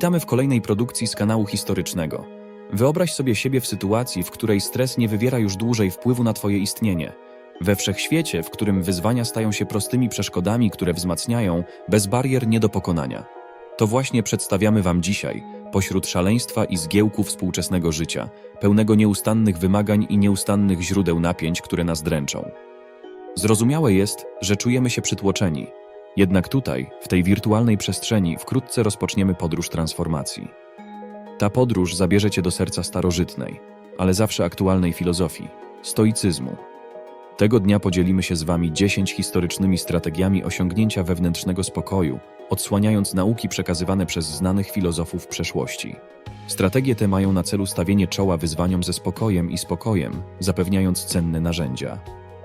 Witamy w kolejnej produkcji z kanału historycznego. Wyobraź sobie siebie w sytuacji, w której stres nie wywiera już dłużej wpływu na Twoje istnienie. We wszechświecie, w którym wyzwania stają się prostymi przeszkodami, które wzmacniają, bez barier nie do pokonania. To właśnie przedstawiamy Wam dzisiaj, pośród szaleństwa i zgiełku współczesnego życia, pełnego nieustannych wymagań i nieustannych źródeł napięć, które nas dręczą. Zrozumiałe jest, że czujemy się przytłoczeni. Jednak tutaj, w tej wirtualnej przestrzeni, wkrótce rozpoczniemy podróż transformacji. Ta podróż zabierze cię do serca starożytnej, ale zawsze aktualnej filozofii stoicyzmu. Tego dnia podzielimy się z Wami 10 historycznymi strategiami osiągnięcia wewnętrznego spokoju, odsłaniając nauki przekazywane przez znanych filozofów przeszłości. Strategie te mają na celu stawienie czoła wyzwaniom ze spokojem i spokojem, zapewniając cenne narzędzia.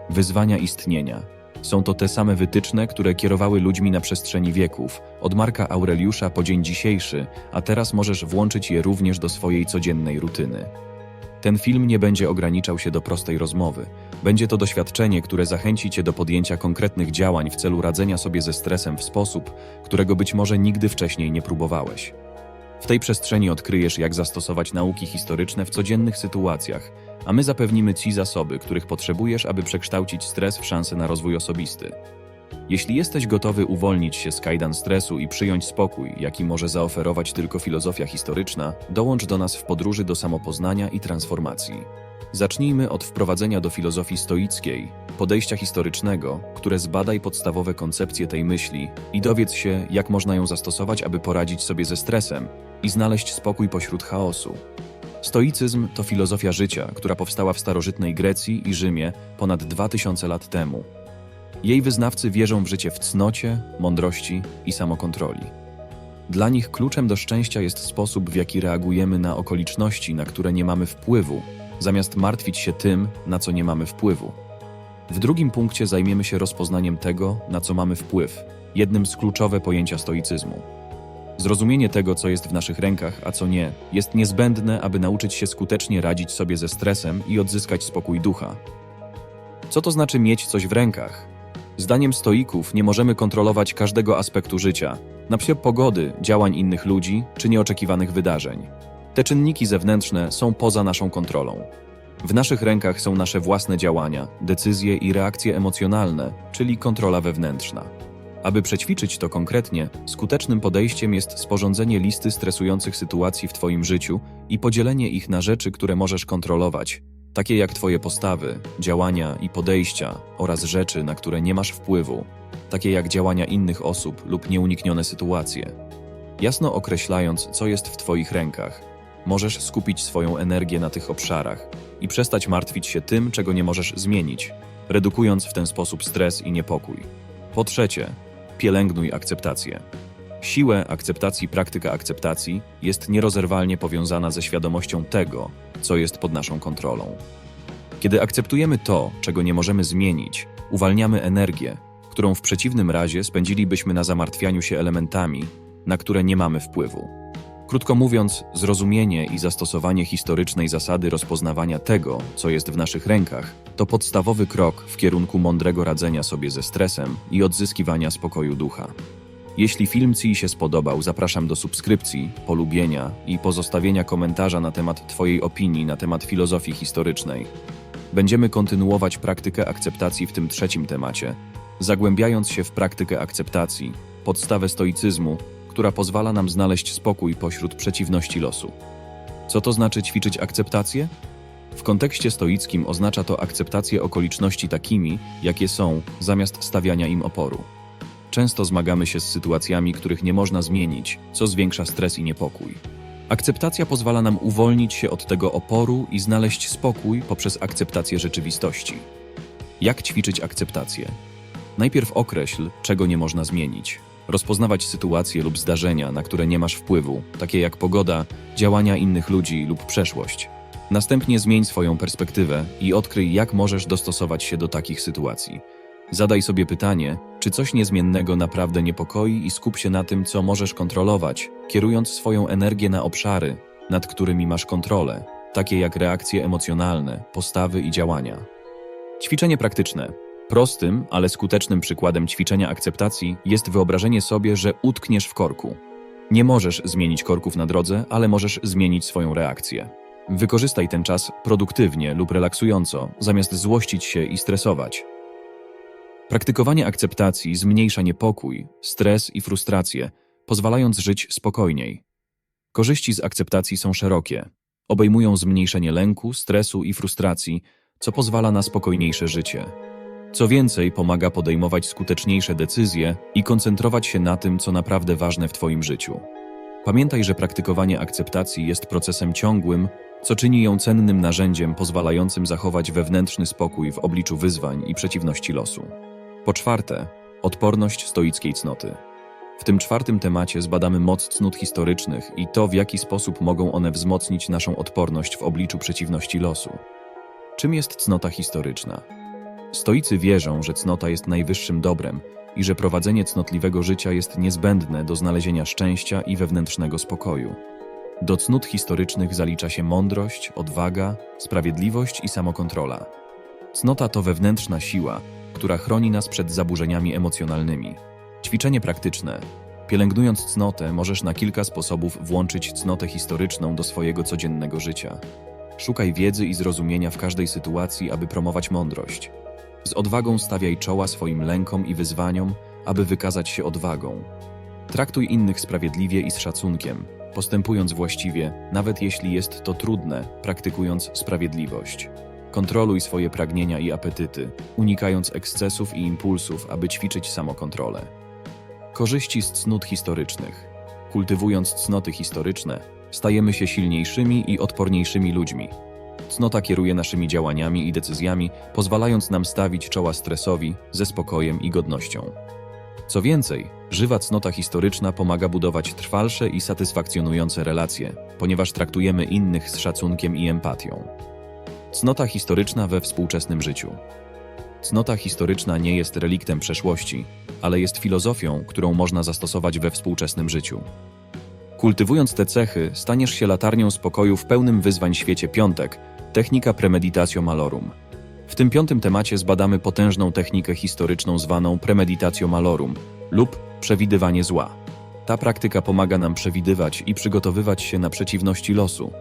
Wyzwania istnienia. Są to te same wytyczne, które kierowały ludźmi na przestrzeni wieków, od Marka Aureliusza po dzień dzisiejszy, a teraz możesz włączyć je również do swojej codziennej rutyny. Ten film nie będzie ograniczał się do prostej rozmowy. Będzie to doświadczenie, które zachęci Cię do podjęcia konkretnych działań w celu radzenia sobie ze stresem w sposób, którego być może nigdy wcześniej nie próbowałeś. W tej przestrzeni odkryjesz, jak zastosować nauki historyczne w codziennych sytuacjach, a my zapewnimy Ci zasoby, których potrzebujesz, aby przekształcić stres w szansę na rozwój osobisty. Jeśli jesteś gotowy uwolnić się z kajdan stresu i przyjąć spokój, jaki może zaoferować tylko filozofia historyczna, dołącz do nas w podróży do samopoznania i transformacji. Zacznijmy od wprowadzenia do filozofii stoickiej, podejścia historycznego, które zbadaj podstawowe koncepcje tej myśli i dowiedz się, jak można ją zastosować, aby poradzić sobie ze stresem i znaleźć spokój pośród chaosu. Stoicyzm to filozofia życia, która powstała w starożytnej Grecji i Rzymie ponad 2000 lat temu. Jej wyznawcy wierzą w życie w cnocie, mądrości i samokontroli. Dla nich kluczem do szczęścia jest sposób, w jaki reagujemy na okoliczności, na które nie mamy wpływu, zamiast martwić się tym, na co nie mamy wpływu. W drugim punkcie zajmiemy się rozpoznaniem tego, na co mamy wpływ, jednym z kluczowe pojęcia stoicyzmu. Zrozumienie tego, co jest w naszych rękach, a co nie, jest niezbędne, aby nauczyć się skutecznie radzić sobie ze stresem i odzyskać spokój ducha. Co to znaczy mieć coś w rękach? Zdaniem stoików nie możemy kontrolować każdego aspektu życia, przykład pogody, działań innych ludzi czy nieoczekiwanych wydarzeń. Te czynniki zewnętrzne są poza naszą kontrolą. W naszych rękach są nasze własne działania, decyzje i reakcje emocjonalne, czyli kontrola wewnętrzna. Aby przećwiczyć to konkretnie, skutecznym podejściem jest sporządzenie listy stresujących sytuacji w Twoim życiu i podzielenie ich na rzeczy, które możesz kontrolować, takie jak Twoje postawy, działania i podejścia oraz rzeczy, na które nie masz wpływu, takie jak działania innych osób lub nieuniknione sytuacje. Jasno określając, co jest w Twoich rękach, możesz skupić swoją energię na tych obszarach i przestać martwić się tym, czego nie możesz zmienić, redukując w ten sposób stres i niepokój. Po trzecie, pielęgnuj akceptację. Siłę akceptacji, praktyka akceptacji jest nierozerwalnie powiązana ze świadomością tego, co jest pod naszą kontrolą. Kiedy akceptujemy to, czego nie możemy zmienić, uwalniamy energię, którą w przeciwnym razie spędzilibyśmy na zamartwianiu się elementami, na które nie mamy wpływu. Krótko mówiąc, zrozumienie i zastosowanie historycznej zasady rozpoznawania tego, co jest w naszych rękach, to podstawowy krok w kierunku mądrego radzenia sobie ze stresem i odzyskiwania spokoju ducha. Jeśli film Ci się spodobał, zapraszam do subskrypcji, polubienia i pozostawienia komentarza na temat Twojej opinii na temat filozofii historycznej. Będziemy kontynuować praktykę akceptacji w tym trzecim temacie, zagłębiając się w praktykę akceptacji, podstawę stoicyzmu, która pozwala nam znaleźć spokój pośród przeciwności losu. Co to znaczy ćwiczyć akceptację? W kontekście stoickim oznacza to akceptację okoliczności takimi, jakie są, zamiast stawiania im oporu. Często zmagamy się z sytuacjami, których nie można zmienić, co zwiększa stres i niepokój. Akceptacja pozwala nam uwolnić się od tego oporu i znaleźć spokój poprzez akceptację rzeczywistości. Jak ćwiczyć akceptację? Najpierw określ, czego nie można zmienić. Rozpoznawać sytuacje lub zdarzenia, na które nie masz wpływu, takie jak pogoda, działania innych ludzi lub przeszłość. Następnie zmień swoją perspektywę i odkryj, jak możesz dostosować się do takich sytuacji. Zadaj sobie pytanie, czy coś niezmiennego naprawdę niepokoi i skup się na tym, co możesz kontrolować, kierując swoją energię na obszary, nad którymi masz kontrolę, takie jak reakcje emocjonalne, postawy i działania. Ćwiczenie praktyczne. Prostym, ale skutecznym przykładem ćwiczenia akceptacji jest wyobrażenie sobie, że utkniesz w korku. Nie możesz zmienić korków na drodze, ale możesz zmienić swoją reakcję. Wykorzystaj ten czas produktywnie lub relaksująco, zamiast złościć się i stresować. Praktykowanie akceptacji zmniejsza niepokój, stres i frustrację, pozwalając żyć spokojniej. Korzyści z akceptacji są szerokie. Obejmują zmniejszenie lęku, stresu i frustracji, co pozwala na spokojniejsze życie. Co więcej, pomaga podejmować skuteczniejsze decyzje i koncentrować się na tym, co naprawdę ważne w Twoim życiu. Pamiętaj, że praktykowanie akceptacji jest procesem ciągłym, co czyni ją cennym narzędziem pozwalającym zachować wewnętrzny spokój w obliczu wyzwań i przeciwności losu. Po czwarte, odporność stoickiej cnoty. W tym czwartym temacie zbadamy moc cnót historycznych i to, w jaki sposób mogą one wzmocnić naszą odporność w obliczu przeciwności losu. Czym jest cnota historyczna? Stoicy wierzą, że cnota jest najwyższym dobrem i że prowadzenie cnotliwego życia jest niezbędne do znalezienia szczęścia i wewnętrznego spokoju. Do cnót historycznych zalicza się mądrość, odwaga, sprawiedliwość i samokontrola. Cnota to wewnętrzna siła, która chroni nas przed zaburzeniami emocjonalnymi. Ćwiczenie praktyczne. Pielęgnując cnotę, możesz na kilka sposobów włączyć cnotę historyczną do swojego codziennego życia. Szukaj wiedzy i zrozumienia w każdej sytuacji, aby promować mądrość. Z odwagą stawiaj czoła swoim lękom i wyzwaniom, aby wykazać się odwagą. Traktuj innych sprawiedliwie i z szacunkiem, postępując właściwie, nawet jeśli jest to trudne, praktykując sprawiedliwość. Kontroluj swoje pragnienia i apetyty, unikając ekscesów i impulsów, aby ćwiczyć samokontrolę. Korzyści z cnót historycznych. Kultywując cnoty historyczne, stajemy się silniejszymi i odporniejszymi ludźmi. Cnota kieruje naszymi działaniami i decyzjami, pozwalając nam stawić czoła stresowi ze spokojem i godnością. Co więcej, żywa cnota historyczna pomaga budować trwalsze i satysfakcjonujące relacje, ponieważ traktujemy innych z szacunkiem i empatią. Cnota historyczna we współczesnym życiu. Cnota historyczna nie jest reliktem przeszłości, ale jest filozofią, którą można zastosować we współczesnym życiu. Kultywując te cechy, staniesz się latarnią spokoju w pełnym wyzwań świecie piątek, technika premeditatio malorum. W tym piątym temacie zbadamy potężną technikę historyczną zwaną premeditatio malorum lub przewidywanie zła. Ta praktyka pomaga nam przewidywać i przygotowywać się na przeciwności losu,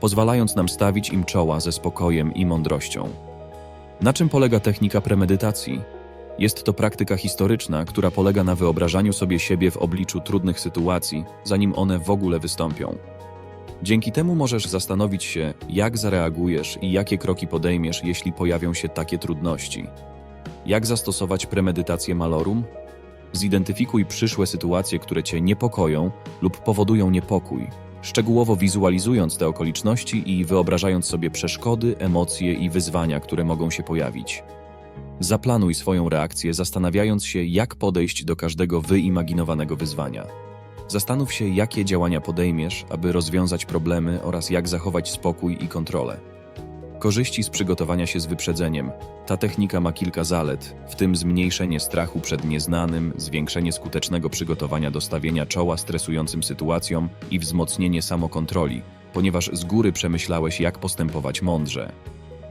pozwalając nam stawić im czoła ze spokojem i mądrością. Na czym polega technika premedytacji? Jest to praktyka historyczna, która polega na wyobrażaniu sobie siebie w obliczu trudnych sytuacji, zanim one w ogóle wystąpią. Dzięki temu możesz zastanowić się, jak zareagujesz i jakie kroki podejmiesz, jeśli pojawią się takie trudności. Jak zastosować premedytację malorum? Zidentyfikuj przyszłe sytuacje, które cię niepokoją lub powodują niepokój, szczegółowo wizualizując te okoliczności i wyobrażając sobie przeszkody, emocje i wyzwania, które mogą się pojawić. Zaplanuj swoją reakcję, zastanawiając się, jak podejść do każdego wyimaginowanego wyzwania. Zastanów się, jakie działania podejmiesz, aby rozwiązać problemy oraz jak zachować spokój i kontrolę. Korzyści z przygotowania się z wyprzedzeniem. Ta technika ma kilka zalet, w tym zmniejszenie strachu przed nieznanym, zwiększenie skutecznego przygotowania do stawienia czoła stresującym sytuacjom i wzmocnienie samokontroli, ponieważ z góry przemyślałeś, jak postępować mądrze.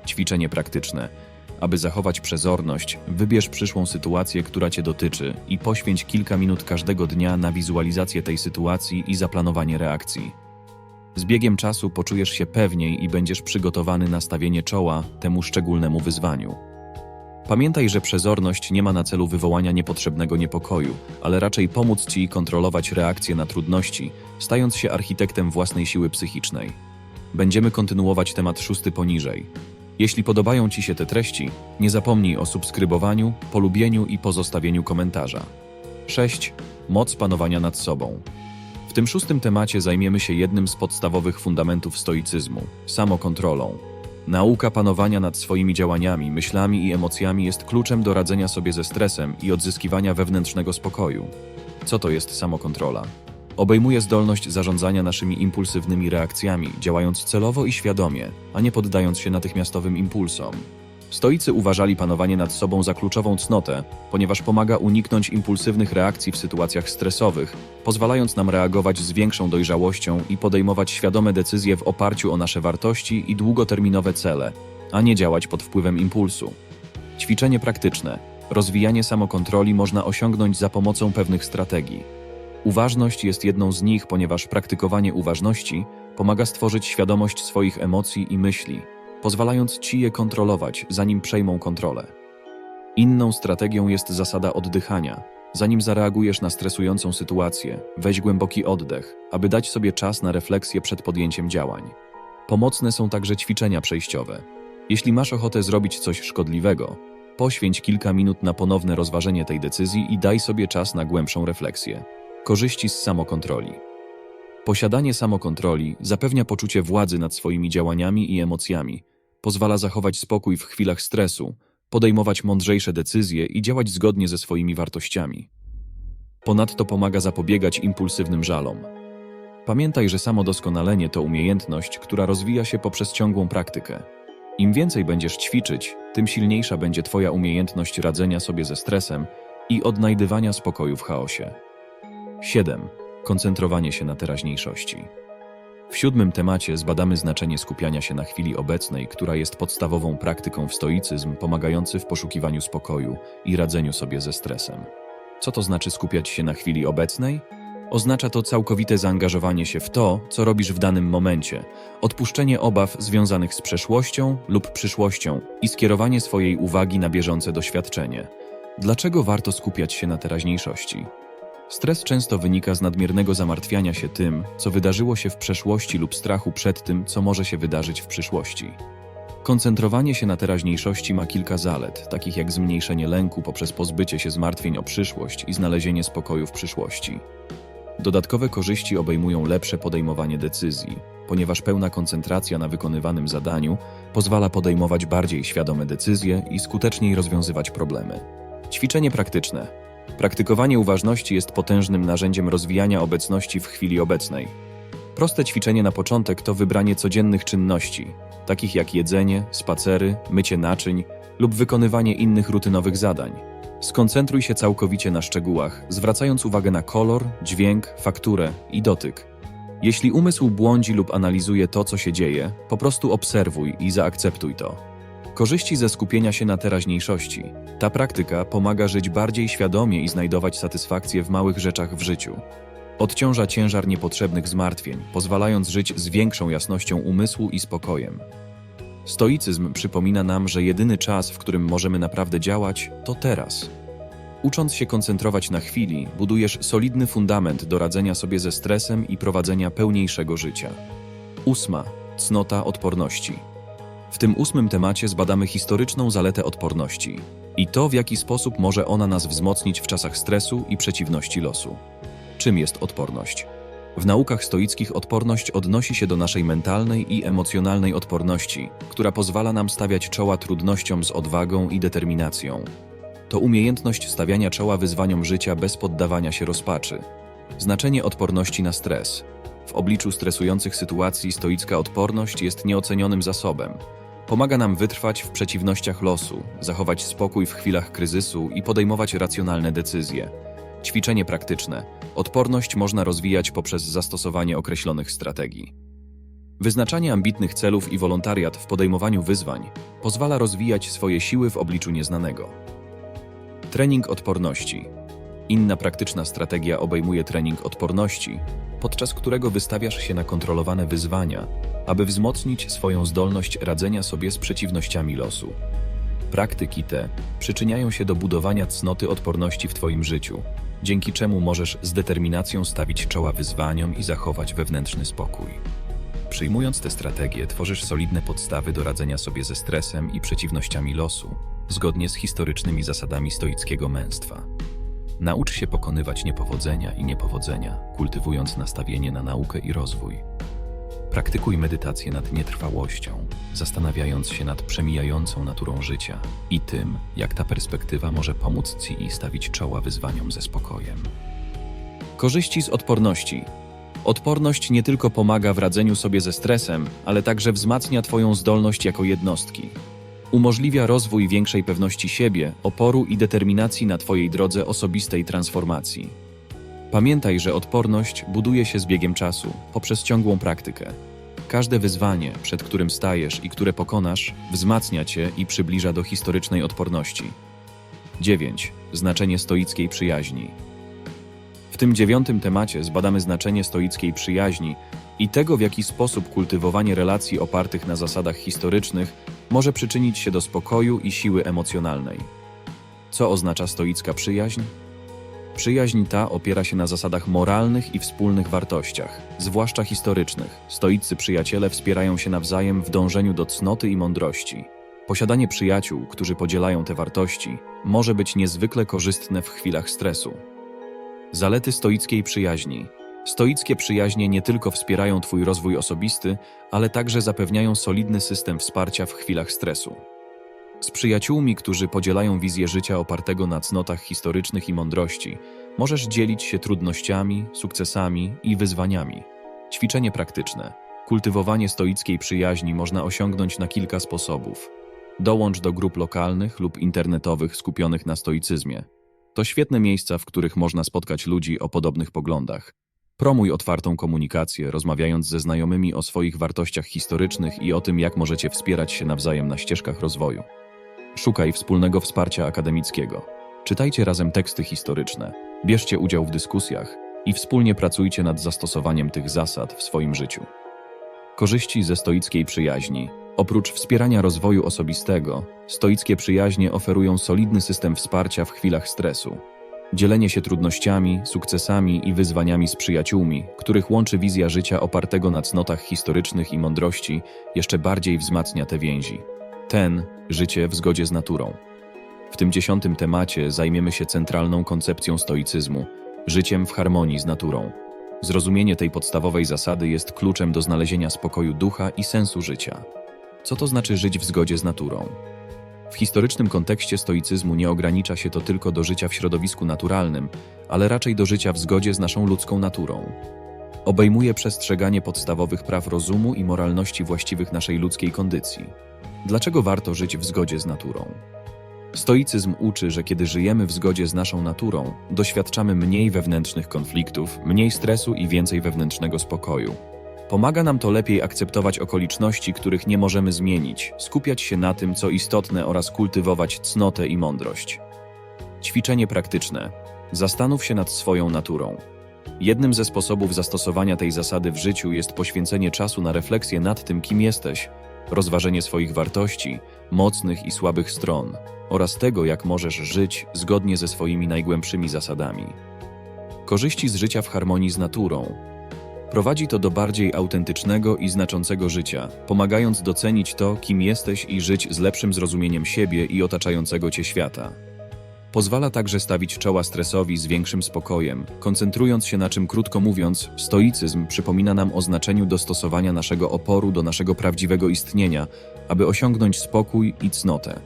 Ćwiczenie praktyczne. Aby zachować przezorność, wybierz przyszłą sytuację, która Cię dotyczy i poświęć kilka minut każdego dnia na wizualizację tej sytuacji i zaplanowanie reakcji. Z biegiem czasu poczujesz się pewniej i będziesz przygotowany na stawienie czoła temu szczególnemu wyzwaniu. Pamiętaj, że przezorność nie ma na celu wywołania niepotrzebnego niepokoju, ale raczej pomóc Ci kontrolować reakcje na trudności, stając się architektem własnej siły psychicznej. Będziemy kontynuować temat szósty poniżej. Jeśli podobają Ci się te treści, nie zapomnij o subskrybowaniu, polubieniu i pozostawieniu komentarza. 6. Moc panowania nad sobą. W tym szóstym temacie zajmiemy się jednym z podstawowych fundamentów stoicyzmu samokontrolą. Nauka panowania nad swoimi działaniami, myślami i emocjami jest kluczem do radzenia sobie ze stresem i odzyskiwania wewnętrznego spokoju. Co to jest samokontrola? Obejmuje zdolność zarządzania naszymi impulsywnymi reakcjami, działając celowo i świadomie, a nie poddając się natychmiastowym impulsom. Stoicy uważali panowanie nad sobą za kluczową cnotę, ponieważ pomaga uniknąć impulsywnych reakcji w sytuacjach stresowych, pozwalając nam reagować z większą dojrzałością i podejmować świadome decyzje w oparciu o nasze wartości i długoterminowe cele, a nie działać pod wpływem impulsu. Ćwiczenie praktyczne. Rozwijanie samokontroli można osiągnąć za pomocą pewnych strategii. Uważność jest jedną z nich, ponieważ praktykowanie uważności pomaga stworzyć świadomość swoich emocji i myśli, pozwalając ci je kontrolować, zanim przejmą kontrolę. Inną strategią jest zasada oddychania. Zanim zareagujesz na stresującą sytuację, weź głęboki oddech, aby dać sobie czas na refleksję przed podjęciem działań. Pomocne są także ćwiczenia przejściowe. Jeśli masz ochotę zrobić coś szkodliwego, poświęć kilka minut na ponowne rozważenie tej decyzji i daj sobie czas na głębszą refleksję. Korzyści z samokontroli. Posiadanie samokontroli zapewnia poczucie władzy nad swoimi działaniami i emocjami, pozwala zachować spokój w chwilach stresu, podejmować mądrzejsze decyzje i działać zgodnie ze swoimi wartościami. Ponadto pomaga zapobiegać impulsywnym żalom. Pamiętaj, że samodoskonalenie to umiejętność, która rozwija się poprzez ciągłą praktykę. Im więcej będziesz ćwiczyć, tym silniejsza będzie Twoja umiejętność radzenia sobie ze stresem i odnajdywania spokoju w chaosie. 7. Koncentrowanie się na teraźniejszości. W siódmym temacie zbadamy znaczenie skupiania się na chwili obecnej, która jest podstawową praktyką w stoicyzm, pomagający w poszukiwaniu spokoju i radzeniu sobie ze stresem. Co to znaczy skupiać się na chwili obecnej? Oznacza to całkowite zaangażowanie się w to, co robisz w danym momencie, odpuszczenie obaw związanych z przeszłością lub przyszłością i skierowanie swojej uwagi na bieżące doświadczenie. Dlaczego warto skupiać się na teraźniejszości? Stres często wynika z nadmiernego zamartwiania się tym, co wydarzyło się w przeszłości lub strachu przed tym, co może się wydarzyć w przyszłości. Koncentrowanie się na teraźniejszości ma kilka zalet, takich jak zmniejszenie lęku poprzez pozbycie się zmartwień o przyszłość i znalezienie spokoju w przyszłości. Dodatkowe korzyści obejmują lepsze podejmowanie decyzji, ponieważ pełna koncentracja na wykonywanym zadaniu pozwala podejmować bardziej świadome decyzje i skuteczniej rozwiązywać problemy. Ćwiczenie praktyczne. Praktykowanie uważności jest potężnym narzędziem rozwijania obecności w chwili obecnej. Proste ćwiczenie na początek to wybranie codziennych czynności, takich jak jedzenie, spacery, mycie naczyń lub wykonywanie innych rutynowych zadań. Skoncentruj się całkowicie na szczegółach, zwracając uwagę na kolor, dźwięk, fakturę i dotyk. Jeśli umysł błądzi lub analizuje to, co się dzieje, po prostu obserwuj i zaakceptuj to. Korzyści ze skupienia się na teraźniejszości. Ta praktyka pomaga żyć bardziej świadomie i znajdować satysfakcję w małych rzeczach w życiu. Odciąża ciężar niepotrzebnych zmartwień, pozwalając żyć z większą jasnością umysłu i spokojem. Stoicyzm przypomina nam, że jedyny czas, w którym możemy naprawdę działać, to teraz. Ucząc się koncentrować na chwili, budujesz solidny fundament do radzenia sobie ze stresem i prowadzenia pełniejszego życia. Ósma. Cnota odporności. W tym ósmym temacie zbadamy historyczną zaletę odporności i to, w jaki sposób może ona nas wzmocnić w czasach stresu i przeciwności losu. Czym jest odporność? W naukach stoickich odporność odnosi się do naszej mentalnej i emocjonalnej odporności, która pozwala nam stawiać czoła trudnościom z odwagą i determinacją. To umiejętność stawiania czoła wyzwaniom życia bez poddawania się rozpaczy. Znaczenie odporności na stres. W obliczu stresujących sytuacji stoicka odporność jest nieocenionym zasobem. Pomaga nam wytrwać w przeciwnościach losu, zachować spokój w chwilach kryzysu i podejmować racjonalne decyzje. Ćwiczenie praktyczne. Odporność można rozwijać poprzez zastosowanie określonych strategii. Wyznaczanie ambitnych celów i wolontariat w podejmowaniu wyzwań pozwala rozwijać swoje siły w obliczu nieznanego. Trening odporności. Inna praktyczna strategia obejmuje trening odporności, podczas którego wystawiasz się na kontrolowane wyzwania, aby wzmocnić swoją zdolność radzenia sobie z przeciwnościami losu. Praktyki te przyczyniają się do budowania cnoty odporności w Twoim życiu, dzięki czemu możesz z determinacją stawić czoła wyzwaniom i zachować wewnętrzny spokój. Przyjmując te strategie, tworzysz solidne podstawy do radzenia sobie ze stresem i przeciwnościami losu, zgodnie z historycznymi zasadami stoickiego męstwa. Naucz się pokonywać niepowodzenia i niepowodzenia, kultywując nastawienie na naukę i rozwój. Praktykuj medytację nad nietrwałością, zastanawiając się nad przemijającą naturą życia i tym, jak ta perspektywa może pomóc Ci stawić czoła wyzwaniom ze spokojem. Korzyści z odporności. Odporność nie tylko pomaga w radzeniu sobie ze stresem, ale także wzmacnia Twoją zdolność jako jednostki. Umożliwia rozwój większej pewności siebie, oporu i determinacji na Twojej drodze osobistej transformacji. Pamiętaj, że odporność buduje się z biegiem czasu, poprzez ciągłą praktykę. Każde wyzwanie, przed którym stajesz i które pokonasz, wzmacnia cię i przybliża do historycznej odporności. 9. Znaczenie stoickiej przyjaźni. W tym dziewiątym temacie zbadamy znaczenie stoickiej przyjaźni i tego, w jaki sposób kultywowanie relacji opartych na zasadach historycznych może przyczynić się do spokoju i siły emocjonalnej. Co oznacza stoicka przyjaźń? Przyjaźń ta opiera się na zasadach moralnych i wspólnych wartościach, zwłaszcza historycznych. Stoiccy przyjaciele wspierają się nawzajem w dążeniu do cnoty i mądrości. Posiadanie przyjaciół, którzy podzielają te wartości, może być niezwykle korzystne w chwilach stresu. Zalety stoickiej przyjaźni. Stoickie przyjaźnie nie tylko wspierają Twój rozwój osobisty, ale także zapewniają solidny system wsparcia w chwilach stresu. Z przyjaciółmi, którzy podzielają wizję życia opartego na cnotach historycznych i mądrości, możesz dzielić się trudnościami, sukcesami i wyzwaniami. Ćwiczenie praktyczne. Kultywowanie stoickiej przyjaźni można osiągnąć na kilka sposobów. Dołącz do grup lokalnych lub internetowych skupionych na stoicyzmie. To świetne miejsca, w których można spotkać ludzi o podobnych poglądach. Promuj otwartą komunikację, rozmawiając ze znajomymi o swoich wartościach historycznych i o tym, jak możecie wspierać się nawzajem na ścieżkach rozwoju. Szukaj wspólnego wsparcia akademickiego. Czytajcie razem teksty historyczne, bierzcie udział w dyskusjach i wspólnie pracujcie nad zastosowaniem tych zasad w swoim życiu. Korzyści ze stoickiej przyjaźni. Oprócz wspierania rozwoju osobistego, stoickie przyjaźnie oferują solidny system wsparcia w chwilach stresu. Dzielenie się trudnościami, sukcesami i wyzwaniami z przyjaciółmi, których łączy wizja życia opartego na cnotach historycznych i mądrości, jeszcze bardziej wzmacnia te więzi. Ten, życie w zgodzie z naturą. W tym dziesiątym temacie zajmiemy się centralną koncepcją stoicyzmu życiem w harmonii z naturą. Zrozumienie tej podstawowej zasady jest kluczem do znalezienia spokoju ducha i sensu życia. Co to znaczy żyć w zgodzie z naturą? W historycznym kontekście stoicyzmu nie ogranicza się to tylko do życia w środowisku naturalnym, ale raczej do życia w zgodzie z naszą ludzką naturą. Obejmuje przestrzeganie podstawowych praw rozumu i moralności właściwych naszej ludzkiej kondycji. Dlaczego warto żyć w zgodzie z naturą? Stoicyzm uczy, że kiedy żyjemy w zgodzie z naszą naturą, doświadczamy mniej wewnętrznych konfliktów, mniej stresu i więcej wewnętrznego spokoju. Pomaga nam to lepiej akceptować okoliczności, których nie możemy zmienić, skupiać się na tym, co istotne oraz kultywować cnotę i mądrość. Ćwiczenie praktyczne. Zastanów się nad swoją naturą. Jednym ze sposobów zastosowania tej zasady w życiu jest poświęcenie czasu na refleksję nad tym, kim jesteś, rozważenie swoich wartości, mocnych i słabych stron oraz tego, jak możesz żyć zgodnie ze swoimi najgłębszymi zasadami. Korzyści z życia w harmonii z naturą. Prowadzi to do bardziej autentycznego i znaczącego życia, pomagając docenić to, kim jesteś i żyć z lepszym zrozumieniem siebie i otaczającego cię świata. Pozwala także stawić czoła stresowi z większym spokojem, koncentrując się na czym krótko mówiąc, stoicyzm przypomina nam o znaczeniu dostosowania naszego oporu do naszego prawdziwego istnienia, aby osiągnąć spokój i cnotę.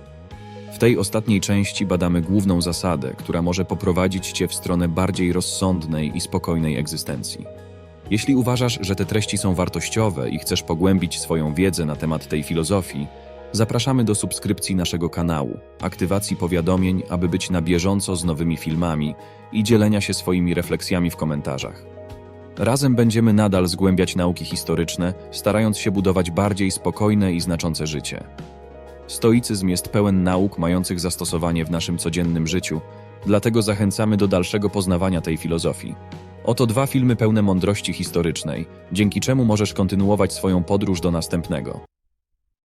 W tej ostatniej części badamy główną zasadę, która może poprowadzić Cię w stronę bardziej rozsądnej i spokojnej egzystencji. Jeśli uważasz, że te treści są wartościowe i chcesz pogłębić swoją wiedzę na temat tej filozofii, zapraszamy do subskrypcji naszego kanału, aktywacji powiadomień, aby być na bieżąco z nowymi filmami i dzielenia się swoimi refleksjami w komentarzach. Razem będziemy nadal zgłębiać nauki historyczne, starając się budować bardziej spokojne i znaczące życie. Stoicyzm jest pełen nauk mających zastosowanie w naszym codziennym życiu, dlatego zachęcamy do dalszego poznawania tej filozofii. Oto dwa filmy pełne mądrości historycznej, dzięki czemu możesz kontynuować swoją podróż do następnego.